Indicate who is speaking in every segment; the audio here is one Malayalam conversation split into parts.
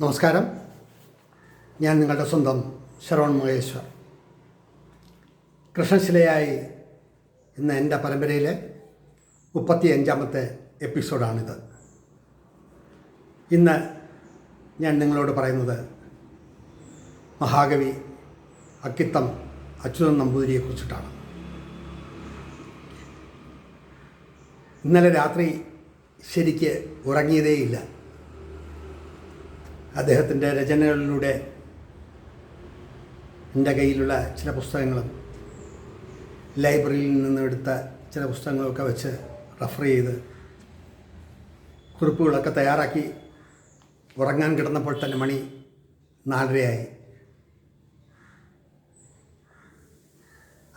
Speaker 1: നമസ്കാരം. ഞാൻ നിങ്ങളുടെ സ്വന്തം ശരവൺ മഹേശ്വർ. കൃഷ്ണശിലയായി ഇന്ന് എന്റെ പരമ്പരയിലെ മുപ്പത്തി അഞ്ചാമത്തെ എപ്പിസോഡാണിത്. ഇന്ന് ഞാൻ നിങ്ങളോട് പറയുന്നത് മഹാകവി അക്കിത്തം അച്യുതൻ നമ്പൂതിരിയെക്കുറിച്ചിട്ടാണ്. ഇന്നലെ രാത്രി ശരിക്ക് ഉറങ്ങിയതേയില്ല. അദ്ദേഹത്തിന്റെ രചനകളിലൂടെ എന്റെ കയ്യിലുള്ള ചില പുസ്തകങ്ങളും ലൈബ്രറിയിൽ നിന്ന് എടുത്ത ചില പുസ്തകങ്ങളൊക്കെ വെച്ച് റെഫർ ചെയ്ത് കുറിപ്പുകളൊക്കെ തയ്യാറാക്കി ഉറങ്ങാൻ കിടന്നപ്പോൾ തന്നെ മണി നാലരയായി.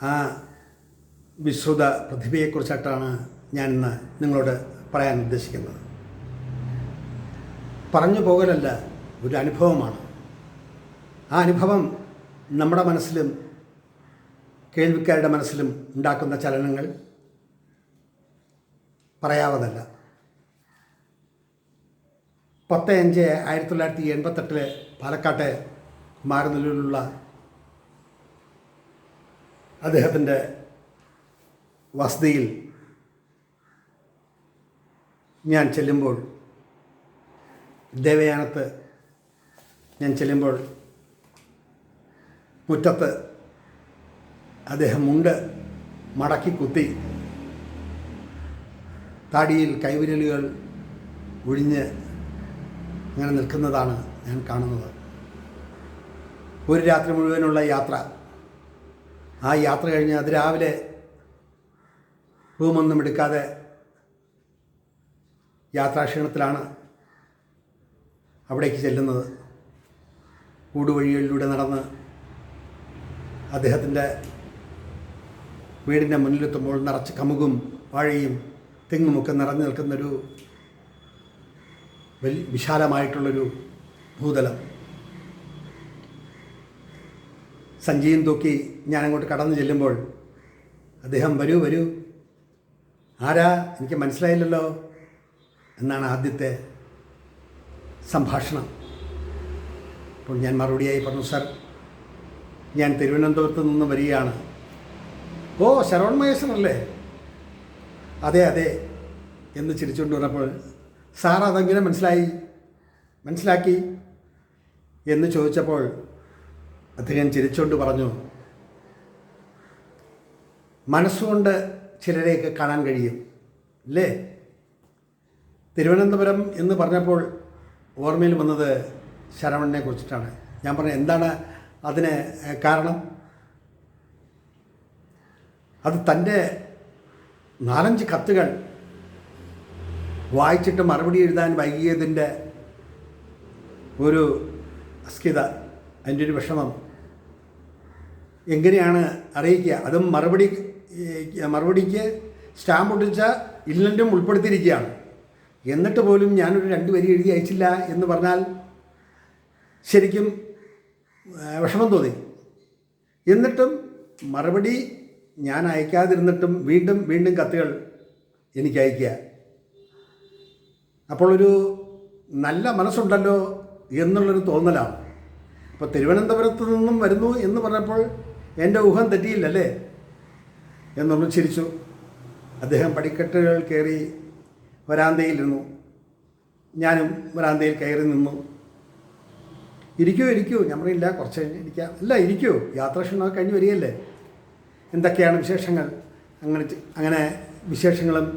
Speaker 1: ആ വിശ്രുത പ്രതിഭയെക്കുറിച്ചിട്ടാണ് ഞാൻ ഇന്ന് നിങ്ങളോട് പറയാൻ ഉദ്ദേശിക്കുന്നത്. പറഞ്ഞു പോകലല്ല ഒരു അനുഭവമാണ്. ആ അനുഭവം നമ്മുടെ മനസ്സിലും കേൾവിക്കാരുടെ മനസ്സിലും ഉണ്ടാക്കുന്ന ചലനങ്ങൾ പറയാവതല്ല പത്ത് അഞ്ച് ആയിരത്തി തൊള്ളായിരത്തി എൺപത്തെട്ടിലെ പാലക്കാട്ടെ കുമാരനല്ലൂരിലുള്ള അദ്ദേഹത്തിന്റെ വസതിയിൽ ഞാൻ ചെല്ലുമ്പോൾ ദേവയാനത്ത് ഞാൻ ചെല്ലുമ്പോൾ മുറ്റത്ത് അദ്ദേഹം മുണ്ട് മടക്കി കുത്തി താടിയിൽ കൈവിരലുകൾ ഒഴിഞ്ഞ് ഇങ്ങനെ നിൽക്കുന്നതാണ് ഞാൻ കാണുന്നത്. ഒരു രാത്രി മുഴുവനുള്ള യാത്ര. ആ യാത്ര കഴിഞ്ഞ് അത് രാവിലെ റൂമൊന്നും എടുക്കാതെ യാത്രാക്ഷീണത്തിലാണ് അവിടേക്ക് ചെല്ലുന്നത്. ഊടുവഴികളിലൂടെ നടന്ന് അദ്ദേഹത്തിന്റെ വീടിന്റെ മുന്നിലെത്തുമ്പോൾ നിറച്ച് കമുകും വാഴയും തെങ്ങുമൊക്കെ നിറഞ്ഞു നിൽക്കുന്നൊരു വലിയ വിശാലമായിട്ടുള്ളൊരു ഭൂതലം. സഞ്ചിയും തൂക്കി ഞാനങ്ങോട്ട് കടന്നു ചെല്ലുമ്പോൾ അദ്ദേഹം വരൂ വരൂ. ആരാ? എനിക്ക് മനസ്സിലായില്ലല്ലോ. എന്നാണ് ആദ്യത്തെ സംഭാഷണം. അപ്പോൾ ഞാൻ മറുപടിയായി പറഞ്ഞു സർ ഞാൻ തിരുവനന്തപുരത്ത് നിന്ന് വരികയാണ്. ഓ ശരവൺ മഹേശ്വരല്ലേ അതെ അതെ എന്ന് ചിരിച്ചുകൊണ്ട് പറഞ്ഞപ്പോൾ സാർ അതെങ്ങനെ മനസ്സിലായി? മനസ്സിലാക്കി? എന്ന് ചോദിച്ചപ്പോൾ അദ്ദേഹം ചിരിച്ചുകൊണ്ട് പറഞ്ഞു മനസ്സുകൊണ്ട് ചിലരെയൊക്കെ കാണാൻ കഴിയും അല്ലേ? തിരുവനന്തപുരം എന്ന് പറഞ്ഞപ്പോൾ ഓർമ്മയിൽ വന്നത് ശരവണനെ കുറിച്ചിട്ടാണ്. ഞാൻ പറഞ്ഞത് എന്താണ് അതിന് കാരണം? അത് തന്റെ നാലഞ്ച് കത്തുകൾ വായിച്ചിട്ട് മറുപടി എഴുതാൻ വൈകിയതിന്റെ ഒരു അസ്കിത അതിന്റെ ഒരു വിഷമം. എങ്ങനെയാണ് അറിയിക്കുക? അതും മറുപടി മറുപടിക്ക് സ്റ്റാമ്പ് ഒട്ടിച്ച ഇല്ലന്റും ഉൾപ്പെടുത്തിയിരിക്കുകയാണ്. എന്നിട്ട് പോലും ഞാനൊരു രണ്ട് വരി എഴുതി അയച്ചില്ല എന്ന് പറഞ്ഞാൽ ശരിക്കും വിഷമം തോന്നി. എന്നിട്ടും മറുപടി ഞാൻ അയക്കാതിരുന്നിട്ടും വീണ്ടും വീണ്ടും കത്തുകൾ എനിക്ക് അയക്കുക. അപ്പോൾ ഒരു നല്ല മനസ്സുണ്ടല്ലോ എന്നുള്ളൊരു തോന്നലാണ്. അപ്പോൾ തിരുവനന്തപുരത്ത് നിന്നും വരുന്നു എന്ന് പറഞ്ഞപ്പോൾ എന്റെ ഊഹം തെറ്റിയില്ലല്ലേ? എന്നൊന്ന് ചിരിച്ചു. അദ്ദേഹം പടിക്കെട്ടുകൾ കയറി വരാന്തയിലിരുന്നു ഞാനും വരാന്തയിൽ കയറി നിന്നു. ഇരിക്കൂ ഇരിക്കൂ. ഞാൻ പറയില്ല കുറച്ച് കഴിഞ്ഞ് ഇരിക്കാം. അല്ല ഇരിക്കൂ. യാത്രാക്ഷീണമൊക്കെ കഴിഞ്ഞ് വരികയല്ലേ? എന്തൊക്കെയാണ് വിശേഷങ്ങൾ? അങ്ങനെ അങ്ങനെ വിശേഷങ്ങളും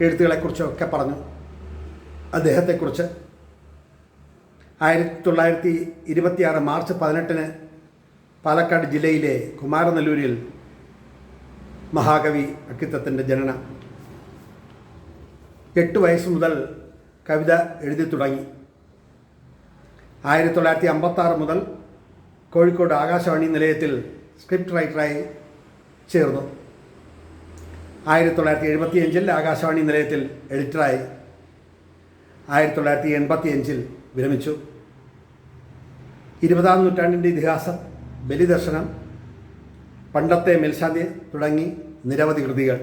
Speaker 1: എഴുത്തുകളെക്കുറിച്ചും ഒക്കെ പറഞ്ഞു. അദ്ദേഹത്തെക്കുറിച്ച് ആയിരത്തി തൊള്ളായിരത്തി ഇരുപത്തിയാറ് മാർച്ച് പതിനെട്ടിന് പാലക്കാട് ജില്ലയിലെ കുമാരനെല്ലൂരിൽ മഹാകവി അക്കിത്തത്തിന്റെ ജനനം. എട്ട് വയസ്സ് മുതൽ കവിത എഴുതി തുടങ്ങി. ആയിരത്തി തൊള്ളായിരത്തി അമ്പത്താറ് മുതൽ കോഴിക്കോട് ആകാശവാണി നിലയത്തിൽ സ്ക്രിപ്റ്റ് റൈറ്ററായി ചേർന്നു. ആയിരത്തി തൊള്ളായിരത്തി എഴുപത്തി അഞ്ചിൽ ആകാശവാണി നിലയത്തിൽ എഡിറ്ററായി ആയിരത്തി തൊള്ളായിരത്തി എൺപത്തി അഞ്ചിൽ വിരമിച്ചു. ഇരുപതാം നൂറ്റാണ്ടിന്റെ ഇതിഹാസം ബലിദർശനം പണ്ടത്തെ മേൽശാന്തി തുടങ്ങി നിരവധി കൃതികൾ.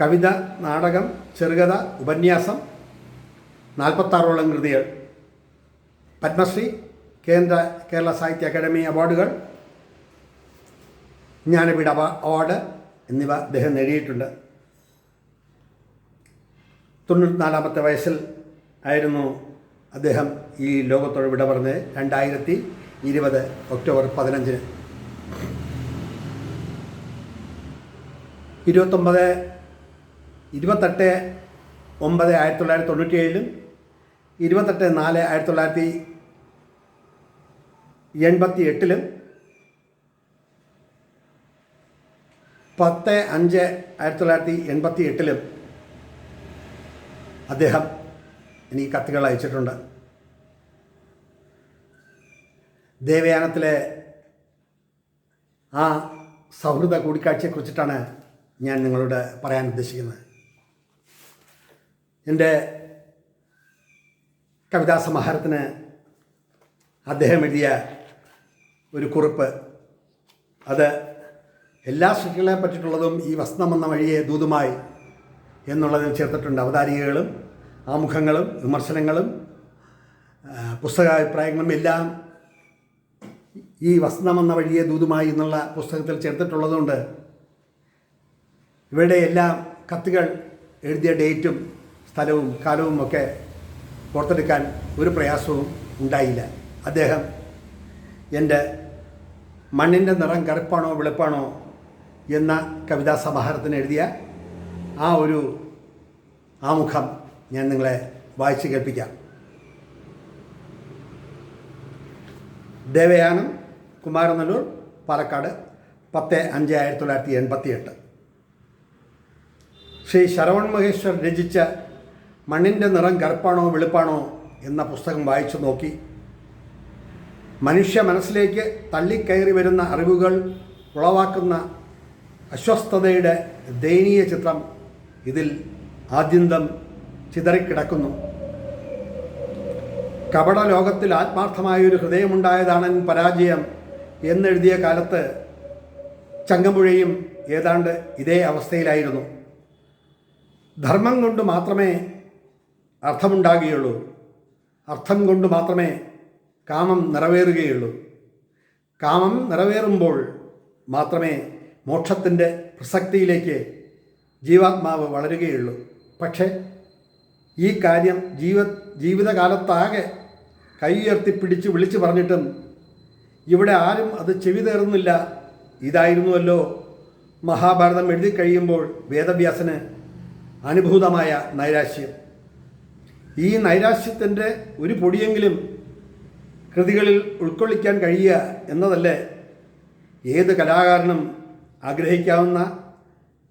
Speaker 1: കവിത നാടകം ചെറുകഥ ഉപന്യാസം നാൽപ്പത്താറോളം കൃതികൾ. പത്മശ്രീ കേന്ദ്ര കേരള സാഹിത്യ അക്കാദമി അവാർഡുകൾ ജ്ഞാനപീഠ അവാ- അവാർഡ് എന്നിവ അദ്ദേഹം നേടിയിട്ടുണ്ട്. തൊണ്ണൂറ്റിനാലാമത്തെ വയസ്സിൽ ആയിരുന്നു അദ്ദേഹം ഈ ലോകത്തോട് വിട പറഞ്ഞത് രണ്ടായിരത്തി ഇരുപത് ഒക്ടോബർ പതിനഞ്ചിന്. ഇരുപത്തൊമ്പത് ഇരുപത്തെട്ട് ഒമ്പത് ആയിരത്തി തൊള്ളായിരത്തി തൊണ്ണൂറ്റി ഏഴിലും ഇരുപത്തെട്ട് നാല് ആയിരത്തി തൊള്ളായിരത്തി എൺപത്തി എട്ടിലും പത്ത് അഞ്ച് ആയിരത്തി തൊള്ളായിരത്തി എൺപത്തി എട്ടിലും അദ്ദേഹം എനിക്ക് കത്തുകൾ അയച്ചിട്ടുണ്ട്. ദേവയാനത്തിലെ ആ സൗഹൃദ കൂടിക്കാഴ്ചയെക്കുറിച്ചിട്ടാണ് ഞാൻ നിങ്ങളോട് പറയാൻ ഉദ്ദേശിക്കുന്നത്. എന്റെ കവിതാ സമാഹാരത്തിന് അദ്ദേഹം എഴുതിയ ഒരു കുറിപ്പ്. അത് എല്ലാ സൃഷ്ടികളെ പറ്റിയിട്ടുള്ളതും ഈ വസ്ത്രം എന്ന വഴിയെ ദൂതുമായി എന്നുള്ളതിൽ ചേർത്തിട്ടുണ്ട് അവതാരികകളും ആമുഖങ്ങളും വിമർശനങ്ങളും പുസ്തകാഭിപ്രായങ്ങളും എല്ലാം ഈ വസ്ത്രം എന്ന വഴിയെ ദൂതുമായി എന്നുള്ള പുസ്തകത്തിൽ ചേർത്തിട്ടുള്ളതുകൊണ്ട് ഇവരുടെ എല്ലാ കത്തുകൾ എഴുതിയ ഡേറ്റും സ്ഥലവും കാലവും ഒക്കെ പുറത്തെടുക്കാൻ ഒരു പ്രയാസവും ഉണ്ടായില്ല. അദ്ദേഹം എന്റെ മണ്ണിന്റെ നിറം കറുപ്പാണോ വെളുപ്പാണോ എന്ന കവിതാ സമാഹാരത്തിന് എഴുതിയ ആ ഒരു ആമുഖം ഞാൻ നിങ്ങളെ വായിച്ചു കേൾപ്പിക്കാം. ദേവയാനം കുമാരനല്ലൂർ പാലക്കാട് പത്ത് അഞ്ച് ആയിരത്തി തൊള്ളായിരത്തി എൺപത്തി എട്ട് ശ്രീ ശരവൺ മഹേശ്വർ രചിച്ച മണ്ണിന്റെ നിറം കറുപ്പാണോ വെളുപ്പാണോ എന്ന പുസ്തകം വായിച്ചു നോക്കി മനുഷ്യ മനസ്സിലേക്ക് തള്ളിക്കയറി വരുന്ന അറിവുകൾ ഉളവാക്കുന്ന അസ്വസ്ഥതയുടെ ദയനീയ ചിത്രം ഇതിൽ ആദ്യന്തം ചിതറിക്കിടക്കുന്നു. കപട ലോകത്തിൽ ആത്മാർത്ഥമായൊരു ഹൃദയമുണ്ടായതാണ് പരാജയം എന്നെഴുതിയ കാലത്ത് ചങ്ങമ്പുഴയും ഏതാണ്ട് ഇതേ അവസ്ഥയിലായിരുന്നു. ധർമ്മം കൊണ്ട് മാത്രമേ അർത്ഥമുണ്ടാകുകയുള്ളൂ. അർത്ഥം കൊണ്ട് മാത്രമേ കാമം നിറവേറുകയുള്ളൂ. കാമം നിറവേറുമ്പോൾ മാത്രമേ മോക്ഷത്തിന്റെ പ്രസക്തിയിലേക്ക് ജീവാത്മാവ് വളരുകയുള്ളൂ. പക്ഷേ ഈ കാര്യം ജീവ ജീവിതകാലത്താകെ കൈ ഉയർത്തിപ്പിടിച്ച് വിളിച്ചു പറഞ്ഞിട്ടും ഇവിടെ ആരും അത് ചെവി തേറുന്നില്ല. ഇതായിരുന്നുവല്ലോ മഹാഭാരതം എഴുതി കഴിയുമ്പോൾ വേദവ്യാസന് അനുഭൂതമായ നൈരാശ്യം. ഈ നൈരാശ്യത്തിന്റെ ഒരു പൊടിയെങ്കിലും കൃതികളിൽ ഉൾക്കൊള്ളിക്കാൻ കഴിയുക എന്നതല്ലേ? ഏത് കലാകാരനും ആഗ്രഹിക്കാവുന്ന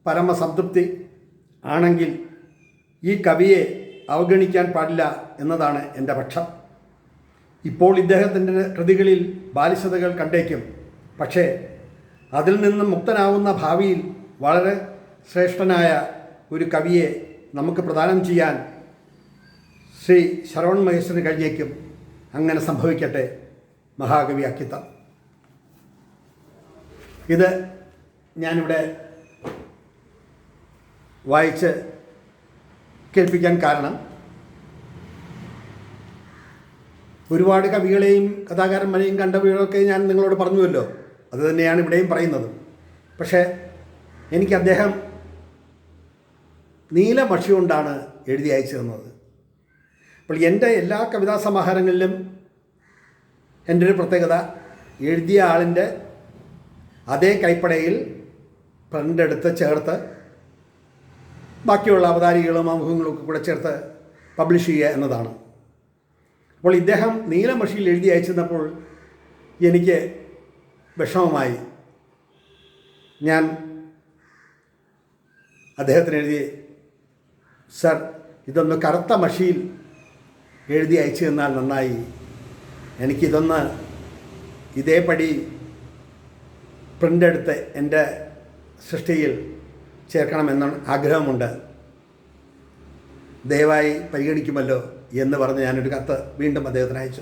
Speaker 1: പരമസംതൃപ്തി ആണെങ്കിൽ ഈ കവിയെ അവഗണിക്കാൻ പാടില്ല എന്നതാണ് എന്റെ പക്ഷം. ഇപ്പോൾ ഇദ്ദേഹത്തിന്റെ കൃതികളിൽ ബാലിശതകൾ കണ്ടേക്കും. പക്ഷേ അതിൽ നിന്നും മുക്തനാവുന്ന ഭാവിയിൽ വളരെ ശ്രേഷ്ഠനായ ഒരു കവിയെ നമുക്ക് പ്രദാനം ചെയ്യാൻ ശ്രീ ശരവൺ മഹേശ്വരന് കഴിഞ്ഞേക്കും. അങ്ങനെ സംഭവിക്കട്ടെ മഹാകവി അക്കിത്തം. ഇത് ഞാനിവിടെ വായിച്ച് കേൾപ്പിക്കാൻ കാരണം ഒരുപാട് കവികളെയും കഥാകാരന്മാരെയും കണ്ടവയൊക്കെ ഞാൻ നിങ്ങളോട് പറഞ്ഞുവല്ലോ. അത് തന്നെയാണ് ഇവിടെയും പറയുന്നത്. പക്ഷേ എനിക്ക് അദ്ദേഹം നീലമഷി കൊണ്ടാണ് എഴുതി അയച്ചു തന്നത്. അപ്പോൾ എന്റെ എല്ലാ കവിതാ സമാഹാരങ്ങളിലും എന്റെ ഒരു പ്രത്യേകത എഴുതിയ ആളിന്റെ അതേ കൈപ്പടയിൽ പ്രിന്റ് എടുത്ത് ചേർത്ത് ബാക്കിയുള്ള അവതാരികളും അമുഖങ്ങളും ഒക്കെ കൂടെ ചേർത്ത് പബ്ലിഷ് ചെയ്യുക എന്നതാണ്. അപ്പോൾ ഇദ്ദേഹം നീലമഷിയിൽ എഴുതി അയച്ചിരുന്നപ്പോൾ എനിക്ക് വിഷമമായി. ഞാൻ അദ്ദേഹത്തിന് എഴുതി സർ ഇതൊന്ന് കറുത്ത മഷിയിൽ എഴുതി അയച്ചു തന്നാൽ നന്നായി. എനിക്കിതൊന്ന് ഇതേപടി പ്രിന്റ് എടുത്ത് എന്റെ സൃഷ്ടിയിൽ ചേർക്കണമെന്ന ആഗ്രഹമുണ്ട്. ദയവായി പരിഗണിക്കുമല്ലോ എന്ന് പറഞ്ഞ് ഞാനൊരു കത്ത് വീണ്ടും അദ്ദേഹത്തിന് അയച്ചു.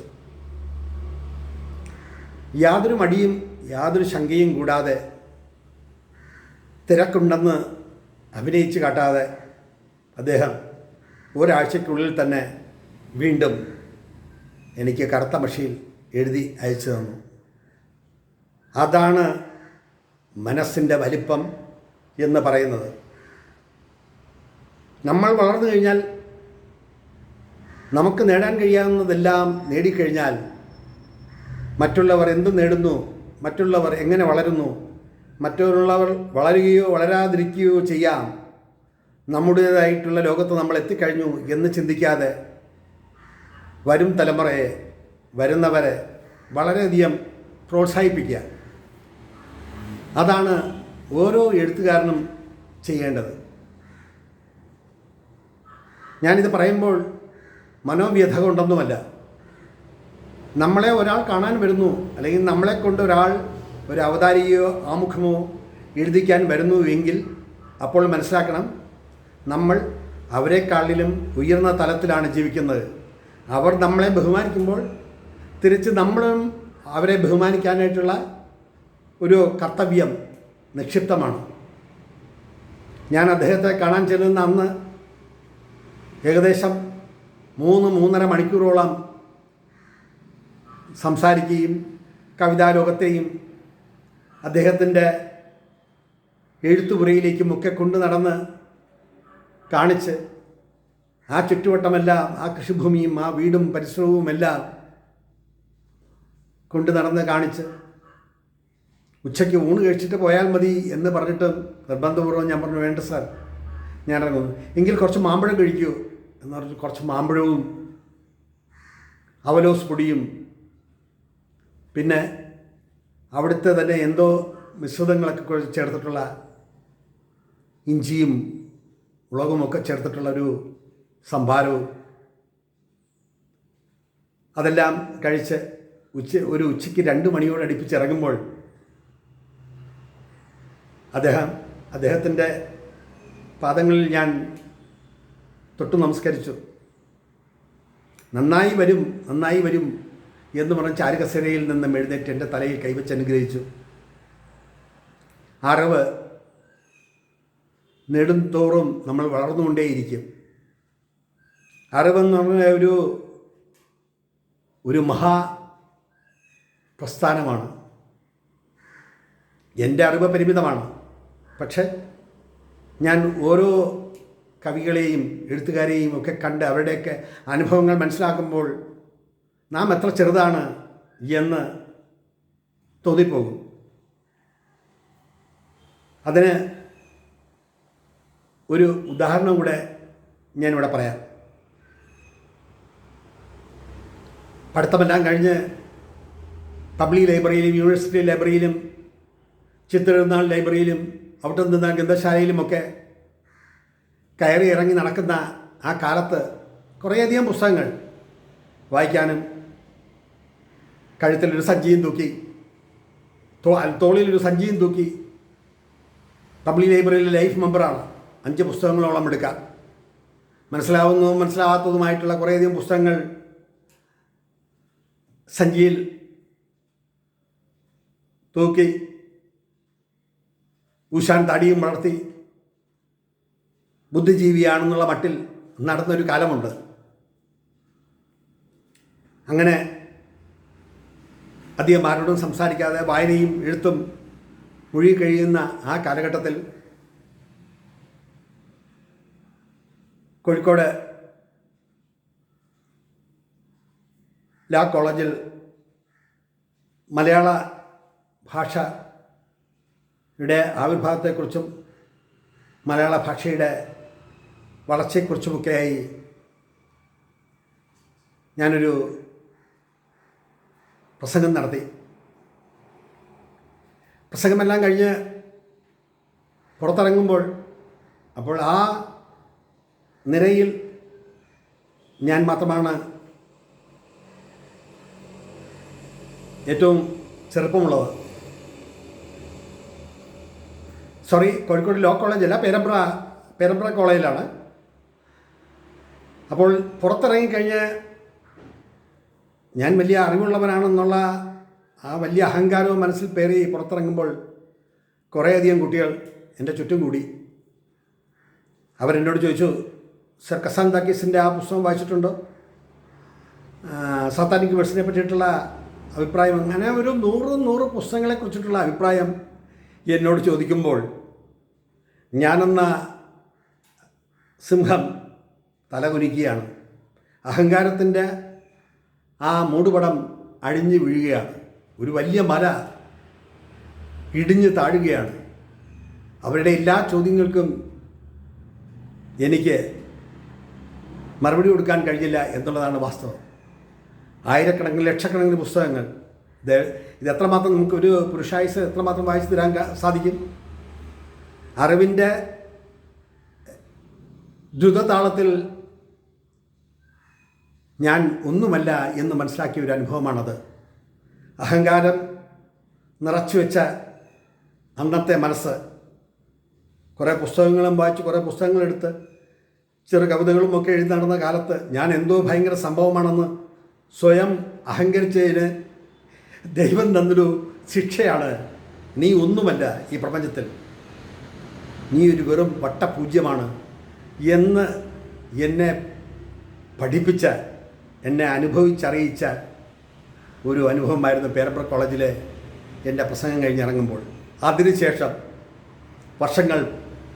Speaker 1: യാതൊരു മടിയും യാതൊരു ശങ്കയും കൂടാതെ തിരക്കുണ്ടെന്ന് അഭിനയിച്ച് കാട്ടാതെ അദ്ദേഹം ഒരാഴ്ചയ്ക്കുള്ളിൽ തന്നെ വീണ്ടും എനിക്ക് കറുത്ത മഷിയിൽ എഴുതി അയച്ചു തന്നു. അതാണ് മനസ്സിന്റെ വലിപ്പം എന്ന് പറയുന്നത്. നമ്മൾ വളർന്നു കഴിഞ്ഞാൽ നമുക്ക് നേടാൻ കഴിയാവുന്നതെല്ലാം നേടിക്കഴിഞ്ഞാൽ മറ്റുള്ളവർ എന്ത് നേടുന്നു മറ്റുള്ളവർ എങ്ങനെ വളരുന്നു മറ്റുള്ളവർ വളരുകയോ വളരാതിരിക്കുകയോ ചെയ്യാം. നമ്മുടേതായിട്ടുള്ള ലോകത്ത് നമ്മൾ എത്തിക്കഴിഞ്ഞു എന്ന് ചിന്തിക്കാതെ വരും തലമുറയെ വരുന്നവരെ വളരെയധികം പ്രോത്സാഹിപ്പിക്കുക. അതാണ് ഓരോ എഴുത്തുകാരനും ചെയ്യേണ്ടത്. ഞാനിത് പറയുമ്പോൾ മനോവ്യഥ കൊണ്ടൊന്നുമല്ല നമ്മളെ ഒരാൾ കാണാൻ വരുന്നു അല്ലെങ്കിൽ നമ്മളെ കൊണ്ട് ഒരാൾ ഒരു അവതാരികയോ ആമുഖമോ എഴുതിക്കാൻ വരുന്നു എങ്കിൽ അപ്പോൾ മനസ്സിലാക്കണം നമ്മൾ അവരെക്കാളിലും ഉയർന്ന തലത്തിലാണ് ജീവിക്കുന്നത്. അവർ നമ്മളെ ബഹുമാനിക്കുമ്പോൾ തിരിച്ച് നമ്മളും അവരെ ബഹുമാനിക്കാനായിട്ടുള്ള ഒരു കർത്തവ്യം നിക്ഷിപ്തമാണ്. ഞാൻ അദ്ദേഹത്തെ കാണാൻ ചെല്ലുന്ന അന്ന് ഏകദേശം മൂന്ന് മൂന്നര മണിക്കൂറോളം സംസാരിക്കുകയും കവിതാലോകത്തെയും അദ്ദേഹത്തിന്റെ എഴുത്തുപുരയിലേക്കും ഒക്കെ കൊണ്ടു നടന്ന് കാണിച്ച് ആ ചുറ്റുവട്ടമെല്ലാം ആ കൃഷിഭൂമിയും ആ വീടും പരിസരവും എല്ലാം കൊണ്ടു നടന്ന് കാണിച്ച് ഉച്ചയ്ക്ക് ഊണ് കഴിച്ചിട്ട് പോയാൽ മതി എന്ന് പറഞ്ഞിട്ട് നിർബന്ധപൂർവം ഞാൻ പറഞ്ഞു വേണ്ട സാർ ഞാൻ ഇറങ്ങുന്നു എങ്കിൽ കുറച്ച് മാമ്പഴം കഴിക്കൂ എന്ന് പറഞ്ഞു കുറച്ച് മാമ്പഴവും അവലോസ് പൊടിയും പിന്നെ അവിടുത്തെ തന്നെ എന്തോ മിശ്രിതങ്ങളൊക്കെ ചേർത്തിട്ടുള്ള ഇഞ്ചിയും മുളകുമൊക്കെ ചേർത്തിട്ടുള്ള ഒരു സംഭാരവും. അതെല്ലാം കഴിച്ച് ഉച്ച ഒരു ഉച്ചയ്ക്ക് രണ്ട് മണിയോട് അടുപ്പിച്ച് ഇറങ്ങുമ്പോൾ അദ്ദേഹം അദ്ദേഹത്തിന്റെ പാദങ്ങളിൽ ഞാൻ തൊട്ടു നമസ്കരിച്ചു. നന്നായി വരും നന്നായി വരും എന്ന് പറഞ്ഞ് ചാരുകസേനയിൽ നിന്നും എഴുന്നേറ്റ് എന്റെ തലയിൽ കൈവച്ച് അനുഗ്രഹിച്ചു. അറിവ് നെടുംതോറും നമ്മൾ വളർന്നുകൊണ്ടേയിരിക്കും. അറിവെന്ന് പറഞ്ഞ ഒരു ഒരു മഹാ പ്രസ്ഥാനമാണ്. എന്റെ അറിവ് പരിമിതമാണ്. പക്ഷെ ഞാൻ ഓരോ കവികളെയും എഴുത്തുകാരെയും ഒക്കെ കണ്ട് അവരുടെയൊക്കെ അനുഭവങ്ങൾ മനസ്സിലാക്കുമ്പോൾ നാം എത്ര ചെറുതാണ് എന്ന് തോന്നിപ്പോകും. അതിന് ഒരു ഉദാഹരണം കൂടെ ഞാനിവിടെ പറയാം. പഠിത്തമെല്ലാം കഴിഞ്ഞ് പബ്ലിക് ലൈബ്രറിയിലും യൂണിവേഴ്സിറ്റി ലൈബ്രറിയിലും ചിത്രനാൾ ലൈബ്രറിയിലും അവിടെ നിന്ന് ഗ്രന്ഥശാലയിലുമൊക്കെ കയറി ഇറങ്ങി നടക്കുന്ന ആ കാലത്ത് കുറേയധികം പുസ്തകങ്ങൾ വായിക്കാനും കഴുത്തിലൊരു സഞ്ചിയും തൂക്കി തോളിലൊരു സഞ്ചിയും തൂക്കി പബ്ലിക് ലൈബ്രറിയിലെ ലൈഫ് മെമ്പറാണ് അഞ്ച് പുസ്തകങ്ങളോളം എടുക്കാം മനസ്സിലാവുന്നതും മനസ്സിലാവാത്തതുമായിട്ടുള്ള കുറേയധികം പുസ്തകങ്ങൾ സഞ്ചിയിൽ തൂക്കി ഉഷാൻ തടിയും വളർത്തി ബുദ്ധിജീവിയാണെന്നുള്ള മട്ടിൽ നടന്നൊരു കാലമുണ്ട്. അങ്ങനെ അധികം ആരോടും സംസാരിക്കാതെ വായനയും എഴുത്തും മുഴുകി കഴിയുന്ന ആ കാലഘട്ടത്തിൽ കോഴിക്കോട് ലാ കോളേജിൽ മലയാള ഭാഷയുടെ ആവിർഭാവത്തെക്കുറിച്ചും മലയാള ഭാഷയുടെ വളർച്ചയെക്കുറിച്ചുമൊക്കെയായി ഞാനൊരു പ്രസംഗം നടത്തി. പ്രസംഗമെല്ലാം കഴിഞ്ഞ് പുറത്തിറങ്ങുമ്പോൾ അപ്പോൾ ആ നിരയിൽ ഞാൻ മാത്രമാണ് ഏറ്റവും ചെറുപ്പമുള്ളത്. സോറി കോഴിക്കോട് ലോ കോളേജ് അല്ല പേരമ്പ്ര പേരമ്പ്ര കോളേജിലാണ്. അപ്പോൾ പുറത്തിറങ്ങിക്കഴിഞ്ഞ് ഞാൻ വലിയ അറിവുള്ളവനാണെന്നുള്ള ആ വലിയ അഹങ്കാരവും മനസ്സിൽ പേറി പുറത്തിറങ്ങുമ്പോൾ കുറേയധികം കുട്ടികൾ എന്റെ ചുറ്റും കൂടി. അവരെന്നോട് ചോദിച്ചു സർ കസാൻ താക്കീസിന്റെ ആ പുസ്തകം വായിച്ചിട്ടുണ്ടോ? സാത്താനിക് വേഴ്സിനെ പറ്റിയിട്ടുള്ള അഭിപ്രായം. അങ്ങനെ ഒരു നൂറ് നൂറ് പുസ്തകങ്ങളെ കുറിച്ചിട്ടുള്ള അഭിപ്രായം എന്നോട് ചോദിക്കുമ്പോൾ ഞാനെന്ന സിംഹം തലകുനിക്കുകയാണ് അഹങ്കാരത്തിന്റെ ആ മൂടുപടം അഴിഞ്ഞു വീഴുകയാണ്. ഒരു വലിയ മല ഇടിഞ്ഞ് താഴുകയാണ്. അവരുടെ എല്ലാ ചോദ്യങ്ങൾക്കും എനിക്ക് മറുപടി കൊടുക്കാൻ കഴിഞ്ഞില്ല എന്നുള്ളതാണ് വാസ്തവം. ആയിരക്കണക്കിന് ലക്ഷക്കണക്കിന് പുസ്തകങ്ങൾ. ഇത് എത്രമാത്രം നമുക്ക് ഒരു പുരുഷായുസ് എത്രമാത്രം വായിച്ചു തരാൻ സാധിക്കും? അറിവിന്റെ ദ്രുതതാളത്തിൽ ഞാൻ ഒന്നുമല്ല എന്ന് മനസ്സിലാക്കിയ ഒരു അനുഭവമാണത്. അഹങ്കാരം നിറച്ചു വെച്ച അന്നത്തെ മനസ്സ്. കുറേ പുസ്തകങ്ങളും വായിച്ച് കുറേ പുസ്തകങ്ങളെടുത്ത് ചെറു കവിതകളും ഒക്കെ എഴുതി നടന്ന കാലത്ത് ഞാൻ എന്തോ ഭയങ്കര സംഭവമാണെന്ന് സ്വയം അഹങ്കരിച്ചതിന് ദൈവം തന്നൊരു ശിക്ഷയാണ്. നീ ഒന്നുമല്ല ഈ പ്രപഞ്ചത്തിൽ. നീ ഒരു വെറും വട്ടപൂജ്യമാണ് എന്ന് എന്നെ പഠിപ്പിച്ച എന്നെ അനുഭവിച്ചറിയിച്ച ഒരു അനുഭവമായിരുന്നു പേരപ്ര കോളേജിലെ എന്റെ പ്രസംഗം കഴിഞ്ഞിറങ്ങുമ്പോൾ അതിനുശേഷം വർഷങ്ങൾ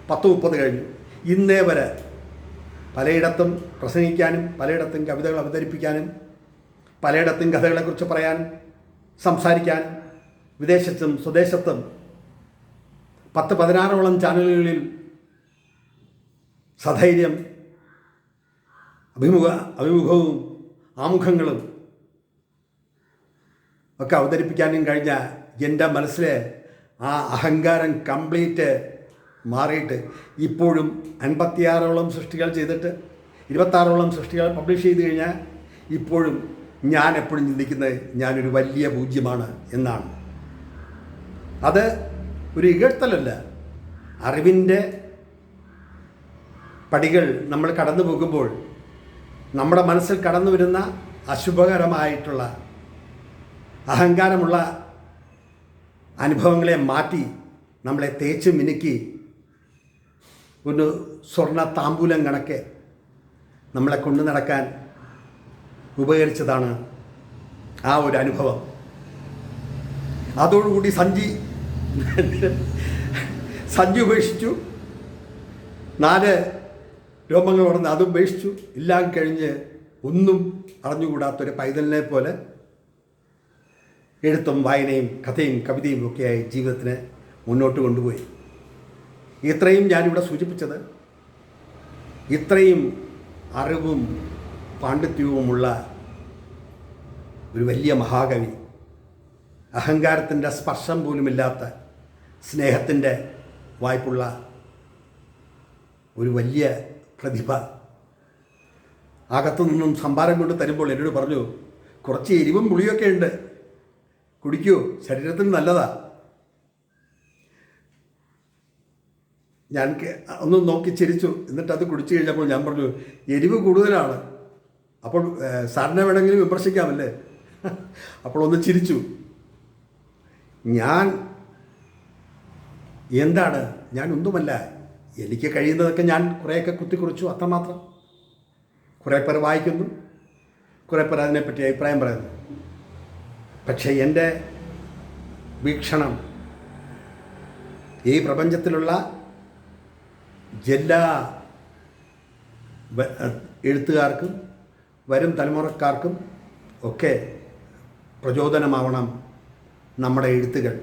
Speaker 1: പത്ത് മുപ്പത് കഴിഞ്ഞു. ഇന്നേ വരെ പലയിടത്തും പ്രസംഗിക്കാനും പലയിടത്തും കവിതകൾ അവതരിപ്പിക്കാനും പലയിടത്തും കഥകളെക്കുറിച്ച് പറയാൻ സംസാരിക്കാൻ വിദേശത്തും സ്വദേശത്തും പത്ത് പതിനാറോളം ചാനലുകളിൽ സധൈര്യം അഭിമുഖ അഭിമുഖവും ആമുഖങ്ങളും ഒക്കെ അവതരിപ്പിക്കാനും കഴിഞ്ഞ എന്റെ മനസ്സിലെ ആ അഹങ്കാരം കംപ്ലീറ്റ് മാറിയിട്ട് ഇപ്പോഴും അൻപത്തിയാറോളം സൃഷ്ടികൾ ചെയ്തിട്ട് ഇരുപത്താറോളം സൃഷ്ടികൾ പബ്ലിഷ് ചെയ്ത് കഴിഞ്ഞാൽ ഇപ്പോഴും ഞാൻ എപ്പോഴും ചിന്തിക്കുന്നത് ഞാനൊരു വലിയ പൂജ്യമാണ് എന്നാണ്. അത് ഒരു ഇകഴ്ത്തലല്ല. അറിവിന്റെ പടികൾ നമ്മൾ കടന്നു പോകുമ്പോൾ നമ്മുടെ മനസ്സിൽ കടന്നു വരുന്ന അശുഭകരമായിട്ടുള്ള അഹങ്കാരമുള്ള അനുഭവങ്ങളെ മാറ്റി നമ്മളെ തേച്ച് മിനുക്കി ഒരു സ്വർണ താമ്പൂലം കണക്കെ നമ്മളെ കൊണ്ടു നടക്കാൻ ഉപകരിച്ചതാണ് ആ ഒരു അനുഭവം. അതോടുകൂടി സഞ്ചി സഞ്ചി ഉപേക്ഷിച്ചു. നാല് രോമങ്ങൾ ഉണർന്ന് അതും ഉപേക്ഷിച്ചു. എല്ലാം കഴിഞ്ഞ് ഒന്നും അറിഞ്ഞുകൂടാത്തൊരു പൈതലിനെ പോലെ എഴുത്തും വായനയും കഥയും കവിതയും ഒക്കെയായി ജീവിതത്തിന് മുന്നോട്ട് കൊണ്ടുപോയി. ഇത്രയും ഞാനിവിടെ സൂചിപ്പിച്ചത്. ഇത്രയും അറിവും പാണ്ഡിത്യവുമുള്ള ഒരു വലിയ മഹാകവി അഹങ്കാരത്തിന്റെ സ്പർശം പോലുമില്ലാത്ത സ്നേഹത്തിന്റെ വായ്പുള്ള ഒരു വലിയ പ്രതിഭ. അകത്തു നിന്നും സംഭാരം കൊണ്ട് തരുമ്പോൾ എന്നോട് പറഞ്ഞു കുറച്ച് എരിവും പുളിയൊക്കെ ഉണ്ട്. കുടിക്കൂ ശരീരത്തിന് നല്ലതാ. ഞാൻ ഒന്ന് നോക്കി ചിരിച്ചു. എന്നിട്ട് അത് കുടിച്ചു കഴിഞ്ഞപ്പോൾ ഞാൻ പറഞ്ഞു എരിവ് കൂടുതലാണ്. അപ്പോൾ സാറിനെ വേണമെങ്കിലും വിമർശിക്കാമല്ലേ? അപ്പോൾ ഒന്ന് ചിരിച്ചു. ഞാൻ എന്താണ്? ഞാൻ ഒന്നുമല്ല. എനിക്ക് കഴിയുന്നതൊക്കെ ഞാൻ കുറേയൊക്കെ കുത്തിക്കുറിച്ചു അത്രമാത്രം. കുറേ പേർ വായിക്കുന്നു. കുറേ പേർ അതിനെപ്പറ്റി അഭിപ്രായം പറയുന്നു. പക്ഷേ എന്റെ വീക്ഷണം ഈ പ്രപഞ്ചത്തിലുള്ള എല്ലാ എഴുത്തുകാർക്കും വരും തലമുറക്കാർക്കും ഒക്കെ പ്രചോദനമാവണം നമ്മുടെ എഴുത്തുകൾ.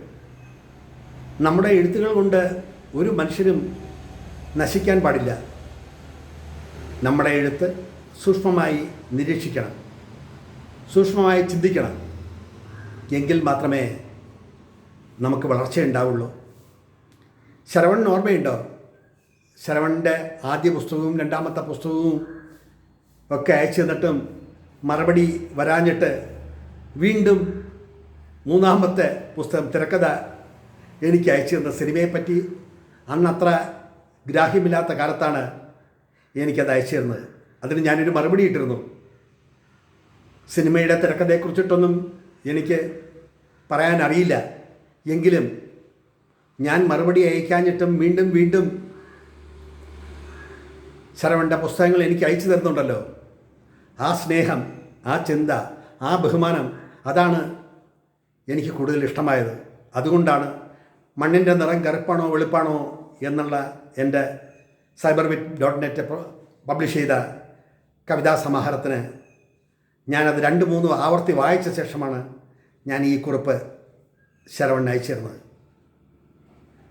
Speaker 1: നമ്മുടെ എഴുത്തുകൾ കൊണ്ട് ഒരു മനുഷ്യരും നശിക്കാൻ പാടില്ല. നമ്മുടെ എഴുത്ത് സൂക്ഷ്മമായി നിരീക്ഷിക്കണം സൂക്ഷ്മമായി ചിന്തിക്കണം. എങ്കിൽ മാത്രമേ നമുക്ക് വളർച്ചയുണ്ടാവുള്ളൂ ശരവൺ ഓർമ്മയുണ്ടോ? ശരവണിന്റെ ആദ്യ പുസ്തകവും രണ്ടാമത്തെ പുസ്തകവും ഒക്കെ അയച്ചു തന്നിട്ടും മറുപടി വരാഞ്ഞിട്ട് വീണ്ടും മൂന്നാമത്തെ പുസ്തകം തിരക്കഥ എനിക്ക് അയച്ചു തന്ന സിനിമയെപ്പറ്റി അന്നത്ര ഗ്രാഹ്യമില്ലാത്ത കാലത്താണ് എനിക്കത് അയച്ചു തരുന്നത് അതിന് ഞാനൊരു മറുപടി ഇട്ടിരുന്നു. സിനിമയുടെ തിരക്കഥയെക്കുറിച്ചിട്ടൊന്നും എനിക്ക് പറയാൻ അറിയില്ല. എങ്കിലും ഞാൻ മറുപടി അയക്കാഞ്ഞിട്ടും വീണ്ടും വീണ്ടും ശരവണ്ട പുസ്തകങ്ങൾ എനിക്ക് അയച്ചു തരുന്നുണ്ടല്ലോ. ആ സ്നേഹം ആ ചിന്ത ആ ബഹുമാനം അതാണ് എനിക്ക് കൂടുതൽ ഇഷ്ടമായത്. അതുകൊണ്ടാണ് മണ്ണിന്റെ നിറം കറുപ്പാണോ വെളുപ്പാണോ എന്നുള്ള എന്റെ സൈബർ വിറ്റ് ഡോട്ട് നെറ്റ് പബ്ലിഷ് ചെയ്ത കവിതാ സമാഹാരത്തിന് ഞാനത് രണ്ട് മൂന്ന് ആവർത്തി വായിച്ച ശേഷമാണ് ഞാൻ ഈ കുറിപ്പ് ശരവണ് അയച്ചിരുന്നത്.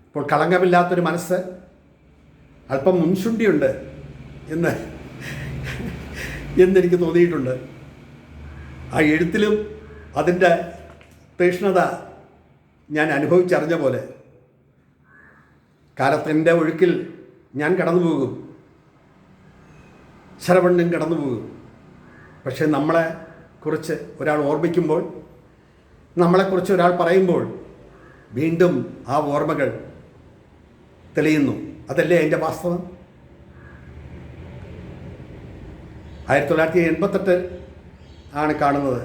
Speaker 1: അപ്പോൾ കളങ്കമില്ലാത്തൊരു മനസ്സ് അല്പം മുൻശുണ്ടിയുണ്ട് എന്ന് എന്നെനിക്ക് തോന്നിയിട്ടുണ്ട്. ആ എഴുത്തിലും അതിന്റെ തീഷ്ണത ഞാൻ അനുഭവിച്ചറിഞ്ഞ പോലെ കാലത്തിന്റെ ഒഴുക്കിൽ ഞാൻ കടന്നു പോകും. ശരവണ്ണൻ കടന്നു പോകും. പക്ഷേ നമ്മളെ കുറിച്ച് ഒരാൾ ഓർമ്മിക്കുമ്പോൾ നമ്മളെക്കുറിച്ച് ഒരാൾ പറയുമ്പോൾ വീണ്ടും ആ ഓർമ്മകൾ തെളിയുന്നു. അതല്ലേ അതിന്റെ വാസ്തവം? ആയിരത്തി തൊള്ളായിരത്തി എൺപത്തെട്ട് ആണ് കാണുന്നത്.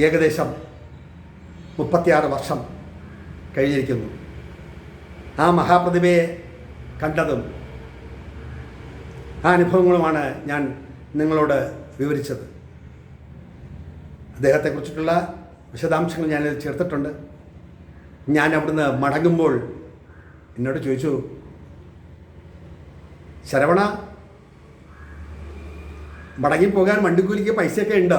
Speaker 1: ഏകദേശം മുപ്പത്തിയാറ് വർഷം കഴിഞ്ഞിരിക്കുന്നു. ആ മഹാപ്രതിഭയെ കണ്ടതും ആ അനുഭവങ്ങളുമാണ് ഞാൻ നിങ്ങളോട് വിവരിച്ചത്. അദ്ദേഹത്തെക്കുറിച്ചിട്ടുള്ള വിശദാംശങ്ങൾ ഞാനിത് ചേർത്തിട്ടുണ്ട്. ഞാൻ അവിടുന്ന് മടങ്ങുമ്പോൾ എന്നോട് ചോദിച്ചു ശരവണ മടങ്ങിപ്പോകാൻ വണ്ടിക്കൂലിക്ക് പൈസയൊക്കെ ഉണ്ടോ?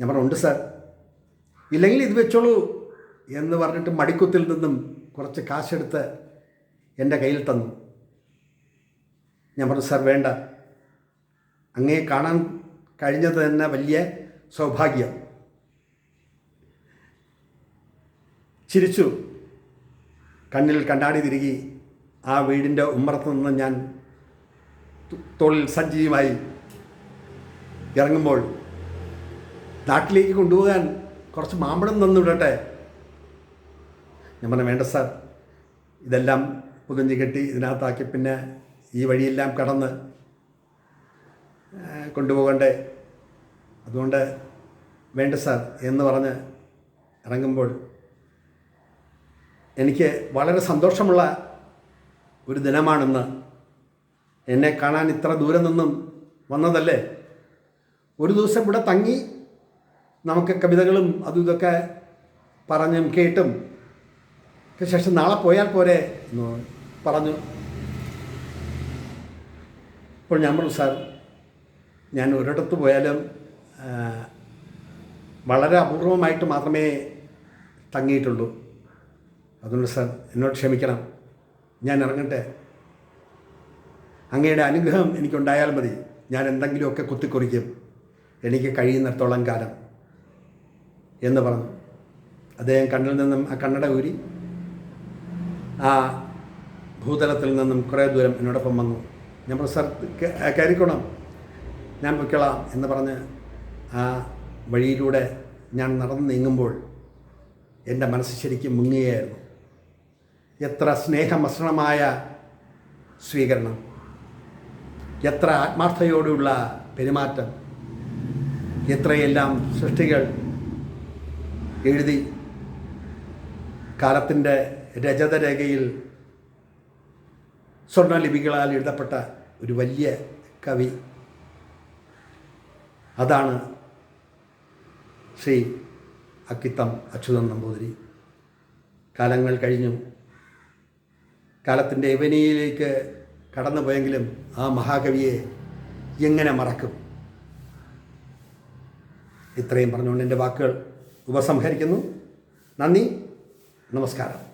Speaker 1: ഞാൻ പറഞ്ഞു ഉണ്ട് സാർ. ഇല്ലെങ്കിൽ ഇത് വെച്ചോളൂ എന്ന് പറഞ്ഞിട്ട് മടിക്കുത്തിൽ നിന്നും കുറച്ച് കാശെടുത്ത് എന്റെ കയ്യിൽ തന്നു. ഞാൻ പറഞ്ഞു സാർ വേണ്ട. അങ്ങേ കാണാൻ കഴിഞ്ഞത് തന്നെ വലിയ സൗഭാഗ്യം. ചിരിച്ചു. കണ്ണിൽ കണ്ണാടി തിരികി ആ വീടിന്റെ ഉമ്മറത്ത് നിന്ന് ഞാൻ തു- തോളിൽ സജ്ജീവമായി ഇറങ്ങുമ്പോൾ നാട്ടിലേക്ക് കൊണ്ടുപോകാൻ കുറച്ച് മാമ്പഴം തന്നു വിടട്ടെ ഞാൻ പറഞ്ഞു വേണ്ട സാർ. ഇതെല്ലാം പുതഞ്ഞ് കെട്ടി ഇതിനകത്താക്കി പിന്നെ ഈ വഴിയെല്ലാം കടന്ന് കൊണ്ടുപോകണ്ടേ? അതുകൊണ്ട് വേണ്ട സാർ എന്ന് പറഞ്ഞ് ഇറങ്ങുമ്പോൾ എനിക്ക് വളരെ സന്തോഷമുള്ള ഒരു ദിനമാണെന്ന് എന്നെ കാണാൻ ഇത്ര ദൂരം നിന്നും വന്നതല്ലേ? ഒരു ദിവസം ഇവിടെ തങ്ങി നമുക്ക് കവിതകളും അതും ഇതൊക്കെ പറഞ്ഞും കേട്ടും. ശേഷം നാളെ പോയാൽ പോരെ എന്ന് പറഞ്ഞു. അപ്പോൾ ഞാൻ പറഞ്ഞു സാർ ഞാൻ ഒരിടത്ത് പോയാലും വളരെ അപൂർവമായിട്ട് മാത്രമേ തങ്ങിയിട്ടുള്ളൂ. അതുകൊണ്ട് സാർ എന്നോട് ക്ഷമിക്കണം. ഞാൻ ഇറങ്ങട്ടെ. അങ്ങയുടെ അനുഗ്രഹം എനിക്കുണ്ടായാൽ മതി. ഞാൻ എന്തെങ്കിലുമൊക്കെ കുത്തിക്കുറിക്കും. എനിക്ക് കഴിയുന്നിടത്തോളം കാലം എന്ന് പറഞ്ഞു. അദ്ദേഹം കണ്ണിൽ നിന്നും ആ കണ്ണട ഊരി ആ ഭൂതലത്തിൽ നിന്നും കുറേ ദൂരം എന്നോടൊപ്പം വന്നു. ഞാൻ പറഞ്ഞു സാർ കയറിക്കോണം. ഞാൻ പൊയ്ക്കോളാം എന്ന് പറഞ്ഞ് ആ വഴിയിലൂടെ ഞാൻ നടന്നു നീങ്ങുമ്പോൾ എന്റെ മനസ്സ് ശരിക്കും മുങ്ങുകയായിരുന്നു. എത്ര സ്നേഹമസണമായ സ്വീകരണം. എത്ര ആത്മാർത്ഥതയോടുള്ള പെരുമാറ്റം എത്രയെല്ലാം സൃഷ്ടികൾ എഴുതി കാലത്തിന്റെ രജതരേഖയിൽ സ്വർണലിപികളാൽ എഴുതപ്പെട്ട ഒരു വലിയ കവി. അതാണ് ശ്രീ അക്കിത്തം അച്യുതൻ നമ്പൂതിരി. കാലങ്ങൾ കഴിഞ്ഞു. കാലത്തിന്റെ യവനിയിലേക്ക് കടന്നുപോയെങ്കിലും ആ മഹാകവിയെ എങ്ങനെ മറക്കും? ഇത്രയും പറഞ്ഞുകൊണ്ട് എന്റെ വാക്കുകൾ ഉപസംഹരിക്കുന്നു. നന്ദി. നമസ്കാരം.